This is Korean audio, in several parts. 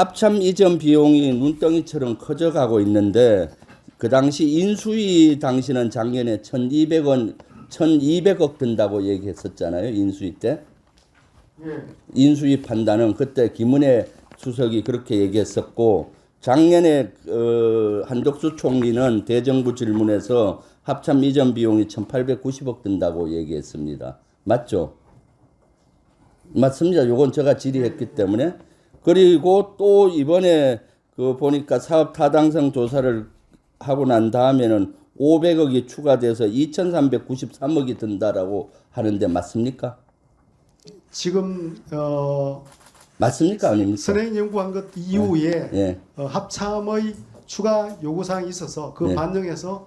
합참 이전 비용이 눈덩이처럼 커져가고 있는데 그 당시 인수위 당시는 작년에 1,200원 1,200억 든다고 얘기했었잖아요. 인수위 때. 예. 인수위 판단은 그때 김은혜 수석이 그렇게 얘기했었고 작년에 어, 한덕수 총리는 대정부 질문에서 합참 이전 비용이 1,890억 든다고 얘기했습니다. 맞죠? 맞습니다. 요건 제가 질의했기 때문에 그리고 또 이번에 그 보니까 사업 타당성 조사를 하고 난 다음에는 500억이 추가돼서 2,393억이 든다라고 하는데 맞습니까? 지금 어, 맞습니까 아닙니까? 선행 연구한 것 이후에 예. 어, 합참의 추가 요구 사항이 있어서 그 네. 반영해서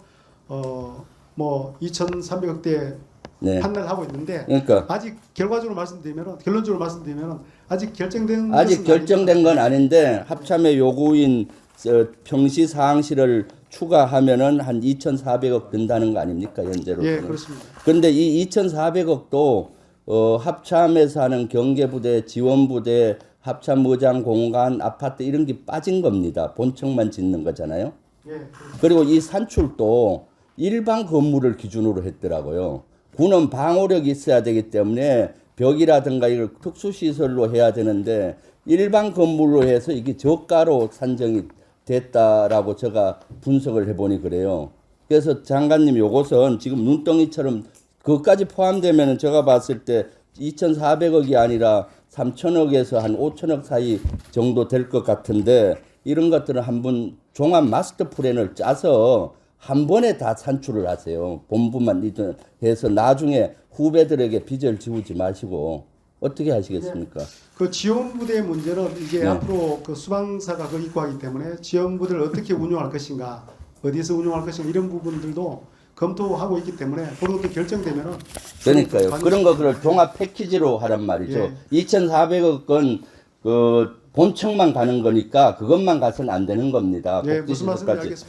어뭐 2,300억대 네. 판단을 하고 있는데 그러니까 아직 결과적으로 말씀드리면 결론적으로 말씀드리면 아직 결정된 아직 결정된 건 아닌데 합참의 요구인 어, 평시 사항실을 추가하면은 한 2,400억 든다는 거 아닙니까 현재로? 예 그렇습니다. 근데 이 2,400억도 어, 합참에서 하는 경계부대, 지원부대, 합참 의장 공간, 아파트 이런 게 빠진 겁니다. 본청만 짓는 거잖아요. 예 그렇습니다. 그리고 이 산출도 일반 건물을 기준으로 했더라고요. 군은 방호력이 있어야 되기 때문에 벽이라든가 이걸 특수시설로 해야 되는데 일반 건물로 해서 이게 저가로 산정이 됐다라고 제가 분석을 해보니 그래요. 그래서 장관님 요것은 지금 눈덩이처럼 그것까지 포함되면 제가 봤을 때 2,400억이 아니라 3천억에서 한 5천억 사이 정도 될 것 같은데 이런 것들은 한번 종합 마스터 플랜을 짜서 한 번에 다 산출을 하세요. 본부만 해서 나중에 후배들에게 빚을 지우지 마시고 어떻게 하시겠습니까? 그 지원부대 문제는 이게 네. 앞으로 그 수방사가 그 입고하기 때문에 지원부대를 어떻게 운영할 것인가, 어디서 운영할 것인가 이런 부분들도 검토하고 있기 때문에 그런 것도 결정되면은 그러니까요. 관- 그런 거를 종합 패키지로 하란 말이죠. 2,400억은 그 본청만 가는 거니까 그것만 가서는 안 되는 겁니다. 예, 무슨 말씀인지. 알겠습니다.